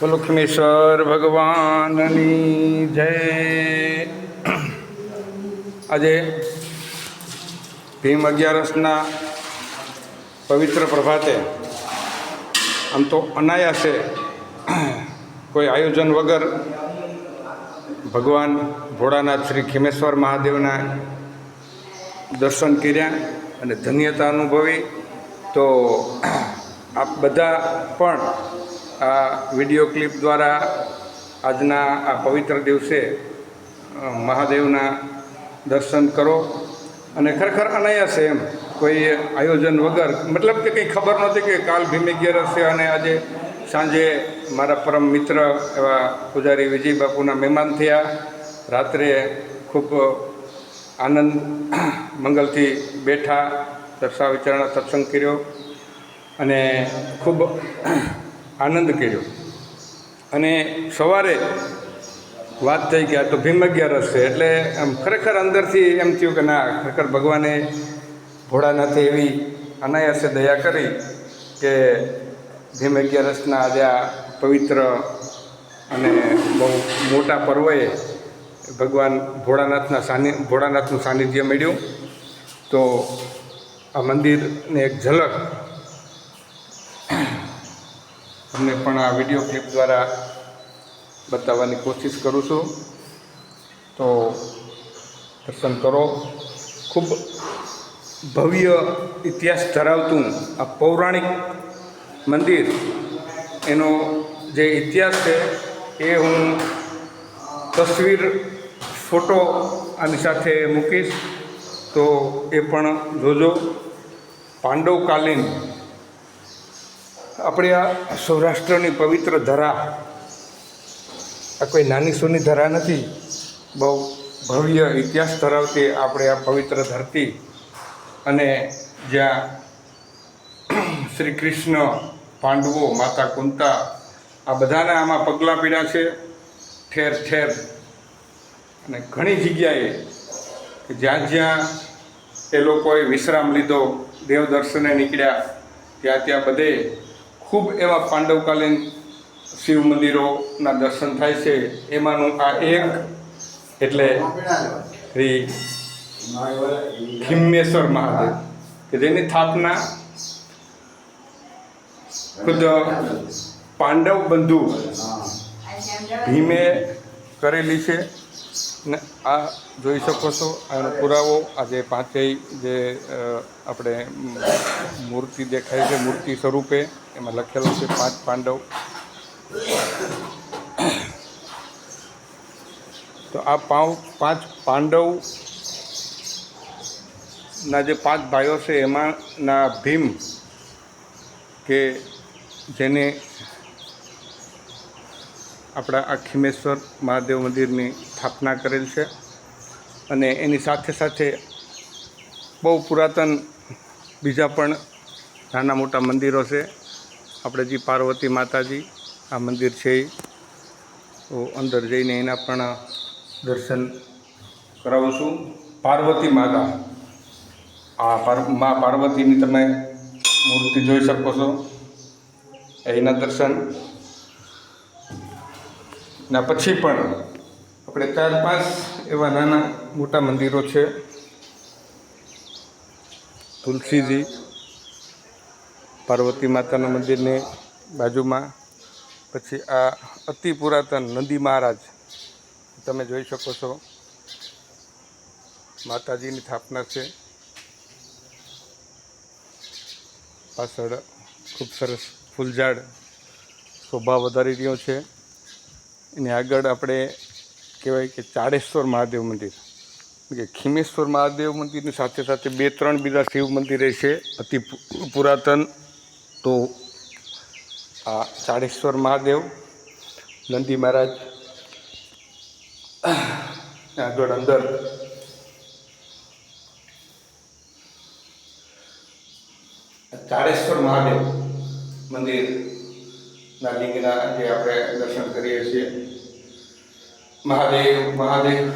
લક્ષ્મીશ્વર ભગવાનની જય. આજે ભીમ અગિયારસના પવિત્ર પ્રભાતે આમ તો અનાયાસે કોઈ આયોજન વગર ભગવાન ભોળાનાથ શ્રી ખીમેશ્વર મહાદેવના દર્શન કર્યા અને ધન્યતા અનુભવી. તો આપ બધા પણ આ વીડિયો ક્લિપ દ્વારા આજના આ પવિત્ર દિવસે મહાદેવના દર્શન કરો. અને ખરેખર અનાયાસ એમ. કોઈ આયોજન વગર, મતલબ કે કંઈ ખબર નહોતી કે કાલ ભીમ છે અને આજે સાંજે મારા પરમ મિત્ર એવા પૂજારી વિજય બાપુના મહેમાન થયા. રાત્રે ખૂબ આનંદ, મંગલથી બેઠા દર્શા વિચારણા સત્સંગ કર્યો. અને ખૂબ આનંદ કર્યો. અને સવારે વાત થઈ કે આ તો ભીમ અગિયારસ છે, એટલે આમ ખરેખર અંદરથી એમ થયું કે ના, ખરેખર ભગવાને ભોળાનાથે એવી અનાયાસે દયા કરી કે ભીમ અગિયારસના આજે આ પવિત્ર અને બહુ મોટા પર્વએ ભગવાન ભોળાનાથના સાનિ, ભોળાનાથનું સાનિધ્ય મળ્યું. તો આ મંદિરને એક ઝલક તમને પણ આ વીડિયો ક્લિપ દ્વારા બતાવવાની કોશિશ કરું છું. તો દર્શન કરો. ખૂબ ભવ્ય ઇતિહાસ ધરાવતું આ પૌરાણિક મંદિર. એનો જે ઇતિહાસ છે, એ હું તસવીર, ફોટો આની સાથે મૂકીશ. તો એ પણ જોજો. પાંડવકાલીન આપણે આ સૌરાષ્ટ્રની પવિત્ર ધરા, આ કોઈ નાની સૂની ધરા નથી, બહુ ભવ્ય ઇતિહાસ ધરાવતી આપણે આ પવિત્ર ધરતી અને જ્યાં શ્રી કૃષ્ણ પાંડવો, માતા કુંતા આ બધાના આમાં પગલાં પીડ્યા છે. ઠેર ઠેર અને ઘણી જગ્યાએ કે જ્યાં જ્યાં એ લોકોએ વિશ્રામ લીધો દેવ દર્શને નીકળ્યા, ત્યાં ત્યાં બધે ખૂબ એવા પાંડવકાલીન શિવ મંદિરોના દર્શન થાય છે. એમાંનું આ એક એટલે શ્રી ખિમ્મેશ્વર મહાદેવ, કે જેની સ્થાપના ખુદ પાંડવ બંધુ ભીમે કરેલી છે. ને આ જોઈ શકો છો, આનો પુરાવો, આ જે પાંચેય જે આપણે મૂર્તિ દેખાય છે, મૂર્તિ સ્વરૂપે, એમાં લખેલું છે પાંચ પાંડવ. તો આ પાંવ, પાંચ પાંડવ ના જે પાંચ ભાઈઓ છે, એમાંના ભીમ કે જેને આપણા આ ખીમેશ્વર મહાદેવ મંદિરની સ્થાપના કરેલ છે અને એની સાથે સાથે બહુ પુરાતન બીજા પણ નાના મોટા મંદિરો છે. આપણે જે પાર્વતી માતાજી, આ મંદિર છે એ તો અંદર જઈને એના પણ દર્શન કરાવું છું. પાર્વતી માતા, આ મા પાર્વતીની તમે મૂર્તિ જોઈ શકો છો. એના દર્શન ના, પછી પણ આપણે ચાર પાંચ એવા નાના મોટા મંદિરો છે. તુલસીજી, પાર્વતી માતાના મંદિરની બાજુમાં, પછી આ અતિ પુરાતન નંદી મહારાજ, તમે જોઈ શકો છો. માતાજીની સ્થાપના છે. પાછળ ખૂબ સરસ ફૂલઝાડ, શોભા વધારી રહ્યો છે. એની આગળ આપણે કહેવાય કે ચાળેશ્વર મહાદેવ મંદિર. કે ખીમેશ્વર મહાદેવ મંદિરની સાથે સાથે બે ત્રણ બીજા શિવ મંદિરે છે, અતિ પુરાતન. તો આ ચાળેશ્વર મહાદેવ, નંદી મહારાજ આગળ અંદર. ચાળેશ્વર મહાદેવ મંદિરના લિંગના જે આપણે દર્શન કરીએ છીએ. મહાદેવ મહાદેવ,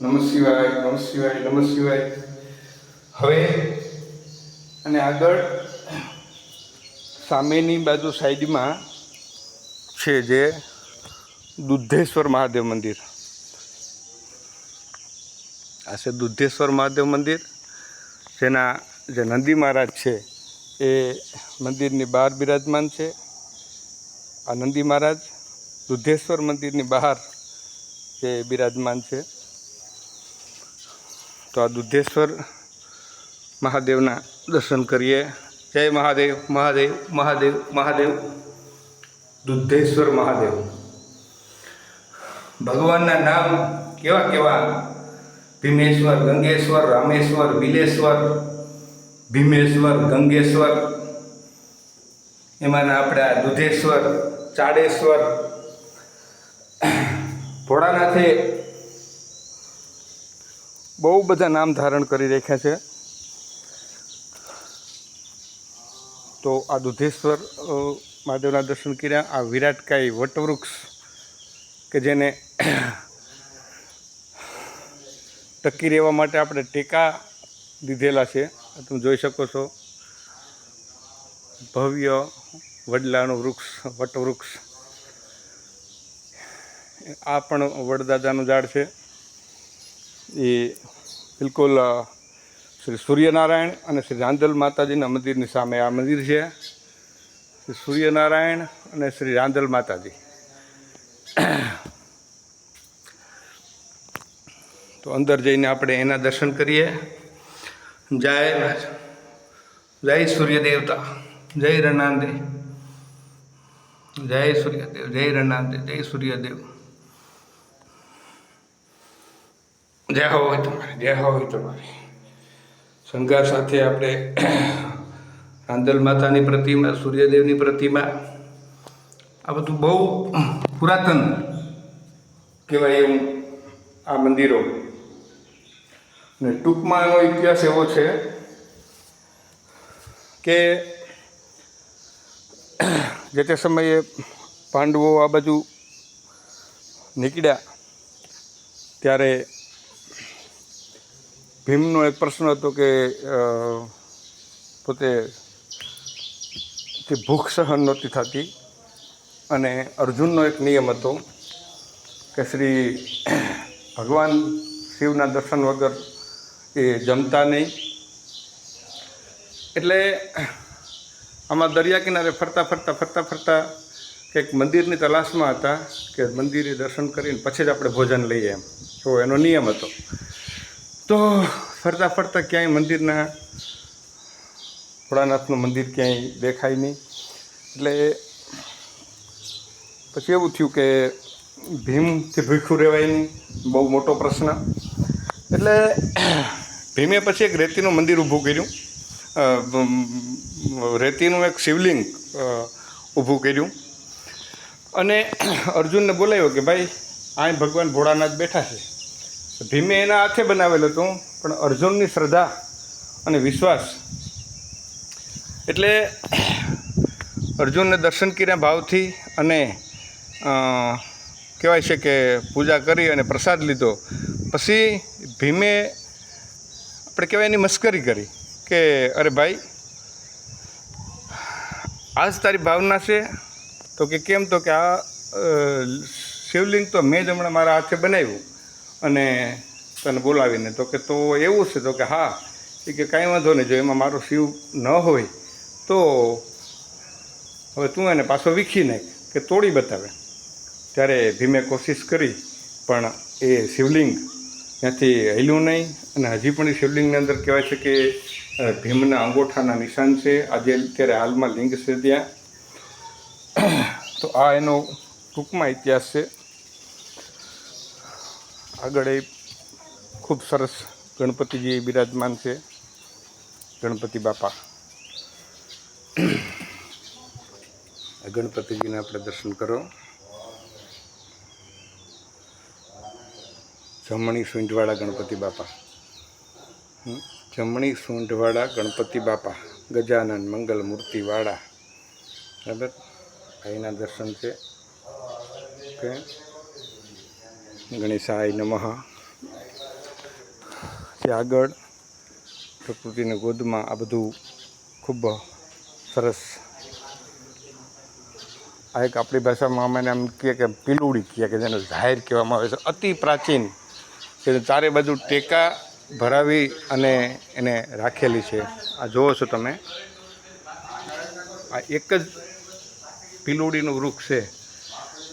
નમ શિવાય નમ શિવાય નમ શિવાય. હવે અને આગળ સામેની બાજુ સાઈડમાં છે જે દુધેશ્વર મહાદેવ મંદિર. આ છે દુધેશ્વર મહાદેવ મંદિર. જેના, જે નંદી મહારાજ છે એ મંદિરની બહાર બિરાજમાન છે. આ નંદી મહારાજ દુધેશ્વર મંદિરની બહાર જે બિરાજમાન છે. તો આ દુધેશ્વર મહાદેવના દર્શન કરીએ. જય મહાદેવ મહાદેવ મહાદેવ મહાદેવ. દુધેશ્વર મહાદેવ. ભગવાનના નામ કેવા કેવા? ભીમેશ્વર, ગંગેશ્વર, રામેશ્વર, બિલેશ્વર, ભીમેશ્વર, ગંગેશ્વર. એમાંના આપણે દુધેશ્વર ચાડેશ્વર. ભોળાનાથે બહુ બધા નામ ધારણ કરી રાખ્યા છે. તો આ દુધેશ્વર મહાદેવના દર્શન કર્યા. આ વિરાટકાય વટવૃક્ષ કે જેને ટકી રહેવા માટે આપણે ટેકા દીધેલા છે. તમે જોઈ શકો છો. ભવ્ય વડલાનું વૃક્ષ, વટવૃક્ષ. આ પણ વડદાદાનું ઝાડ છે. એ બિલકુલ શ્રી સૂર્યનારાયણ અને શ્રી રાંધલ માતાજીના મંદિરની સામે આ મંદિર છે. શ્રી સૂર્યનારાયણ અને શ્રી રાંદલ માતાજી. તો અંદર જઈને આપણે એના દર્શન કરીએ. જય જય સૂર્ય દેવતા જય રણાંદે. જય સૂર્યદેવ, જય રણાદેવ, જય સૂર્યદેવ. જય હોય તમારે, જય હોય તમારે. શણગાર સાથે આપણે રાંદલ માતાની પ્રતિમા, સૂર્યદેવની પ્રતિમા, આ બધું બહુ પુરાતન કહેવાય એવું આ મંદિરો. ને ટૂંકમાં એનો ઇતિહાસ એવો છે કે જે તે સમયે પાંડવો આ બાજુ નીકળ્યા, ત્યારે ભીમનો એક પ્રશ્ન હતો કે પોતે તે ભૂખ સહન નહોતી થતી અને અર્જુનનો એક નિયમ હતો કે શ્રી ભગવાન શિવના દર્શન વગર એ જમતા નહીં. એટલે આમાં દરિયા કિનારે ફરતા ફરતા ફરતા ફરતા કંઈક મંદિરની તલાશમાં હતા કે મંદિરે દર્શન કરીને પછી જ આપણે ભોજન લઈએ એમ. તો એનો નિયમ હતો. તો ફરતા ફરતા ક્યાંય મંદિરના ભોળાનાથનું મંદિર ક્યાંય દેખાય નહીં. એટલે પછી એવું થયું કે ભીમથી ભીખું રહેવાય નહીં. બહુ મોટો પ્રશ્ન. એટલે ભીમે પછી એક રેતીનું મંદિર ઊભું કર્યું. રેતીનું એક શિવલિંગ ઊભું કર્યું. અને અર્જુનને બોલાવ્યો કે ભાઈ અહીં ભગવાન ભોળાનાથ બેઠા છે. ભીમે એના હાથે બનાવેલું હતું, પણ અર્જુનની શ્રદ્ધા અને વિશ્વાસ. એટલે અર્જુનને દર્શન કર્યા ભાવથી અને કહેવાય છે કે પૂજા કરી અને પ્રસાદ લીધો. પછી ભીમે, આપણે કહેવાય એની મસ્કરી કરી કે અરે ભાઈ આજ તારી ભાવના છે? તો કે કેમ? તો કે આ શિવલિંગ તો મેં જ હમણાં મારા હાથે બનાવ્યું અને તને બોલાવીને. તો કે તો એવું છે, તો કે હા, એ કે કાંઈ વાંધો નહીં, જો એમાં મારો શિવ ન હોય, તો હવે તું એને પાછો વીખી નાખ, કે તોડી બતાવે. ત્યારે ભીમે કોશિશ કરી, પણ એ શિવલિંગ ત્યાંથી હેલ્યું નહીં. અને હજી પણ એ શિવલિંગની અંદર કહેવાય છે કે ભીમના અંગોઠાના નિશાન છે. આજે અત્યારે હાલમાં લિંગ છે ત્યાં તો આ એનો ટૂંકમાં ઇતિહાસ છે. આગળ એ ખૂબ સરસ ગણપતિજી બિરાજમાન છે. ગણપતિ બાપા. ગણપતિજીને આપણે દર્શન કરો. જમણી સૂંઢવાળા ગણપતિ બાપા. હમ, જમણી સૂંઢવાળા ગણપતિ બાપા, ગજાનન મંગલ મૂર્તિવાળા બરાબર? અહીંના દર્શન છે. કે ગણેશાય નમઃ. તે આગળ પ્રકૃતિની ગોદમાં આ બધું ખૂબ સરસ. આ એક આપણી ભાષામાં અમે આમ કહે કે પીલુડી કહે કે જેને જાહેર કહેવામાં આવે છે. અતિ પ્રાચીન. કે ચારે બાજુ ટેકા ભરાવી અને એને રાખેલી છે. આ જુઓ છો તમે. આ એક જ પીલુડીનું વૃક્ષ છે.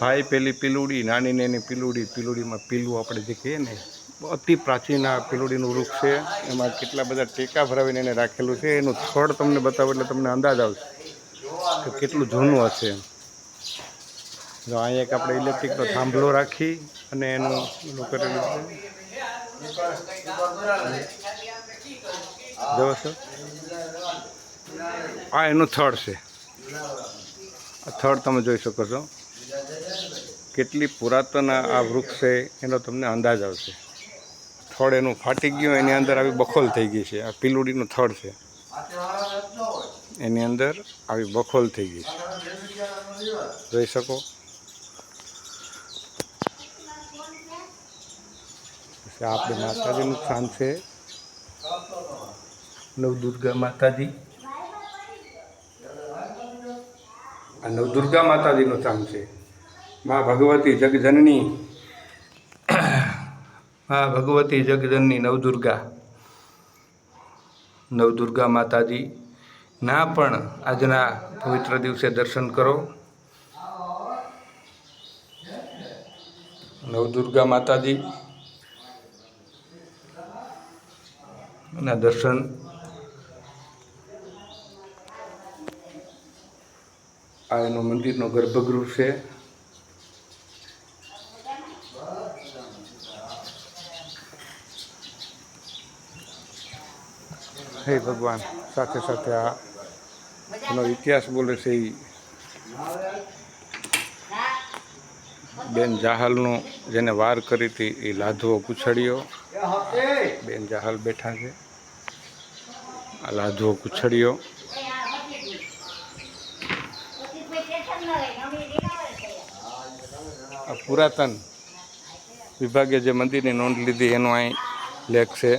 ભાઈ પેલી પીલુડી, નાની નાની પીલુડી, પીલુડીમાં પીલું આપણે જે કહીએ ને, અતિ પ્રાચીન આ પીલુડીનું વૃક્ષ છે. એમાં કેટલા બધા ટેકા ભરાવીને એને રાખેલું છે. એનું થડ તમને બતાવો એટલે તમને અંદાજ આવશે કે કેટલું જૂનું હશે જો અહીંયા એક આપણે ઇલેક્ટ્રિકનો થાંભલો રાખી અને એનું કરેલું છે. જોવો આ એનું થડ છે. આ થડ તમે જોઈ શકો છો. કેટલી પુરાતન આ આ વૃક્ષ છે, એનો તમને અંદાજ આવશે. થડ એનું ફાટી ગયું, એની અંદર આવી બખોલ થઈ ગઈ છે. આ પીલુડીનું થડ છે. એની અંદર આવી બખોલ થઈ ગઈ છે. જોઈ શકો? પછી આપણે માતાજીનું સ્થાન છે. નવદુર્ગા માતાજી. આ નવદુર્ગા માતાજીનું સ્થાન છે. મા ભગવતી જગજનની મા ભગવતી જગજનની નવદુર્ગા. નવદુર્ગા માતાજી ના પણ આજના પવિત્ર દિવસે દર્શન કરો. નવદુર્ગા માતાજી ના દર્શન. આ એનું મંદિરનો ગર્ભગૃહ છે. હે ભગવાન, સાથે સાથે આ એનો ઇતિહાસ બોલે છે એ બેન જાહલનું જેને વાર કરી હતી એ લાધવો કુછડિયો. બેન જાહલ બેઠા છે. આ કુછડીઓ. આ પુરાતન વિભાગે જે મંદિરની નોંધ લીધી એનો અહીં લેખ છે.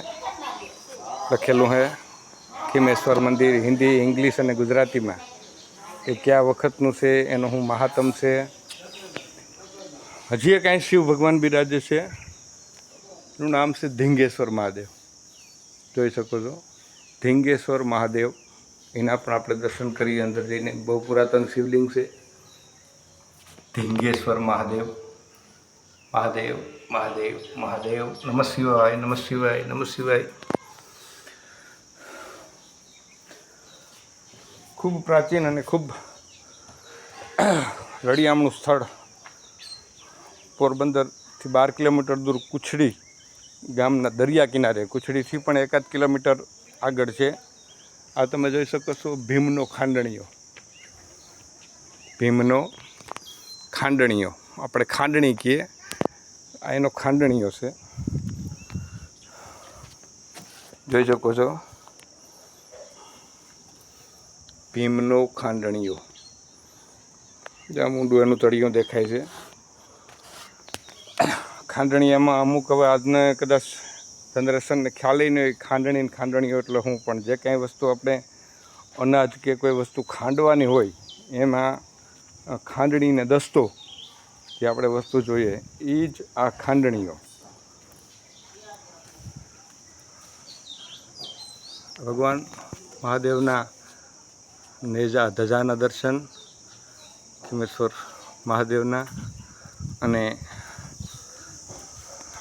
લખેલું છે ખીમેશ્વર મંદિર, હિન્દી, ઇંગ્લિશ અને ગુજરાતીમાં. એ કયા વખતનું છે, એનો શું મહાત્મ છે. હજી એક અહીં શિવ ભગવાન બિરાજે છે. એનું નામ છે ધીંગેશ્વર મહાદેવ. જોઈ શકો છો? ધીંગેશ્વર મહાદેવ, એના પણ આપણે દર્શન કરીએ અંદર જઈને. બહુ પુરાતન શિવલિંગ છે. ધીંગેશ્વર મહાદેવ મહાદેવ મહાદેવ મહાદેવ, નમ શિવાય, નમઃ શિવાય નમઃ શિવાય. ખૂબ પ્રાચીન અને ખૂબ રળિયામણું સ્થળ પોરબંદરથી બાર કિલોમીટર દૂર કુછડી ગામના દરિયા કિનારે, કુછડીથી પણ એકાદ કિલોમીટર આગળ છે. આ તમે જોઈ શકો છો ભીમનો ખાંડણીઓ ભીમનો ખાંડણીયો. આપણે ખાંડણી કહીએ. આ એનો ખાંડણીઓ છે. જોઈ શકો છો. ભીમનો ખાંડણીઓ જ્યાં ઊંડું એનું તળિયું દેખાય છે. ખાંડણીયામાં અમુક હવે આજને કદાચ જનરેશનને ખ્યાલ નહીં હોય, ખાંડણી ને ખાંડણીઓ એટલે હું, પણ જે કાંઈ વસ્તુ આપણે અનાજ કે કોઈ વસ્તુ ખાંડવાની હોય, એમાં ખાંડણીને દસ્તો જે આપણે વસ્તુ જોઈએ એ જ આ ખાંડણીઓ. ભગવાન મહાદેવના નેજા ધજાના દર્શન, ખીમેશ્વર મહાદેવના અને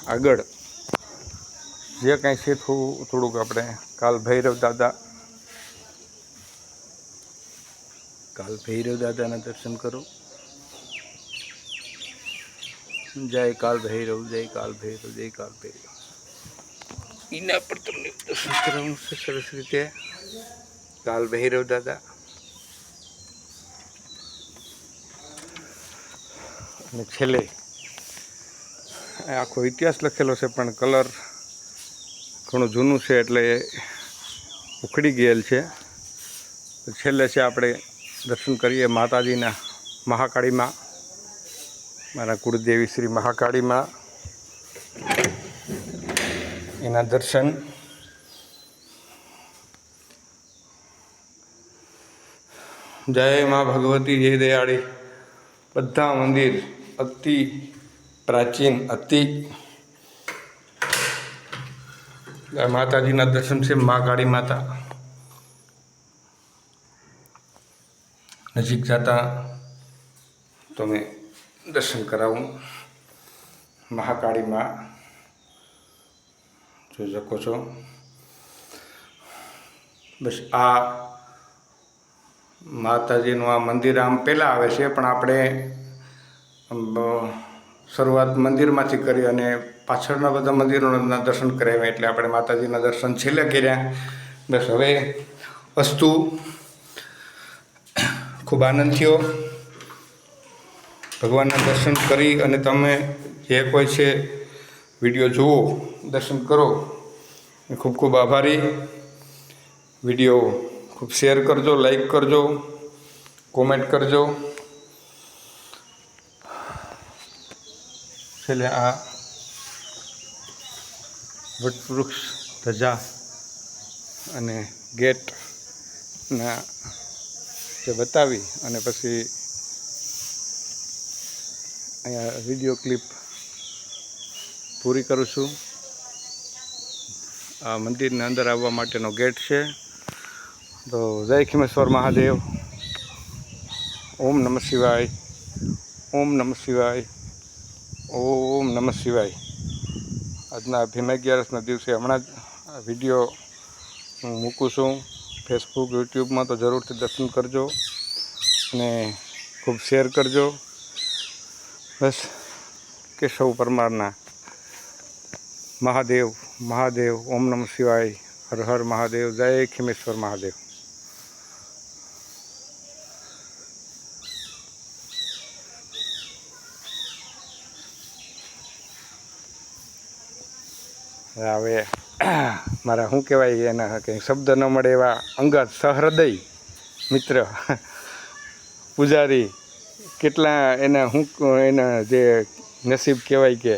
આગળ. જે કાંઈ છે થોડું થોડુંક આપણે કાલ ભૈરવ દાદા કાલ ભૈરવ દાદાના દર્શન કરો. જય કાલ ભૈરવ જય કાલ ભૈરવ જય કાલ ભૈરવ. એના પર તમને દર્શન કરવાનું છે સરસ રીતે. કાલ ભૈરવ દાદા. અને છેલ્લે આ આખો ઇતિહાસ લખેલો છે, પણ કલર ઘણું જૂનું છે એટલે ઉખડી ગયેલ છે. છેલ્લે છે આપણે દર્શન કરીએ માતાજીના મહાકાળીમાં, મારા કુળદેવી શ્રી મહાકાળીમાં. એના દર્શન. જય મા ભગવતી, જય દયાળી. બધા મંદિર અતિ પ્રાચીન અતિ માતાજીના દર્શન છે, મા કાળી માતા. નજીક જતા તમે દર્શન કરાવું. મહાકાળી મા જોઈ શકો છો. બસ આ માતાજીનું આ મંદિર આમ પહેલાં આવે છે, પણ આપણે શરૂઆત મંદિરમાંથી કરી અને પાછળના બધા મંદિરોના દર્શન કરાવ્યા એટલે આપણે માતાજીના દર્શન છેલ્લે કર્યા. બસ હવે અસ્તુ ખૂબ આનંદ થયો. ભગવાનના દર્શન કરી અને તમે જે કોઈ છે વીડિયો જુઓ, દર્શન કરો. ખૂબ ખૂબ આભારી. વીડિયો ખૂબ શેર કરજો, લાઈક કરજો, કોમેન્ટ કરજો. છેલ્લે આ વટવૃક્ષ ધજા અને ગેટના જે બતાવી અને પછી અહીંયા વીડિયો ક્લિપ પૂરી કરું છું. આ મંદિરની અંદર આવવા માટેનો ગેટ છે. તો જય ખીમેશ્વર મહાદેવ. ઓમ નમઃ શિવાય. ઓમ નમઃ શિવાય. ઓમ નમઃ શિવાય. આજના ભીમ અગિયારસના દિવસે હમણાં જ વીડિયો હું મૂકું છું. ફેસબુક યુટ્યુબમાં તો જરૂરથી દર્શન કરજો અને ખૂબ શેર કરજો. બસ, કેશવ પરમારના મહાદેવ મહાદેવ, ઓમ નમઃ શિવાય, હર હર મહાદેવ, જય ખીમેશ્વર મહાદેવ. હવે, મારા શું કહેવાય એના, કંઈ શબ્દ ન મળે એવા અંગત સહૃદય મિત્ર, પૂજારી, કેટલા એના શું એના જે નસીબ કહેવાય કે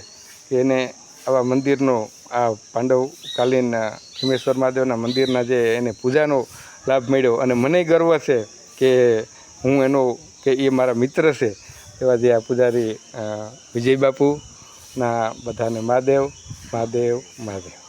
એને આવા મંદિરનો, આ પાંડવકાલીન ખીમેશ્વર મહાદેવના મંદિરના જે એને પૂજાનો લાભ મળ્યો. અને મને ગર્વ છે કે હું એનો, કે એ મારા મિત્ર છે એવા જે આ પૂજારી વિજય વિજય બાપુના બધાને મહાદેવ મહાદેવ મહાદેવ.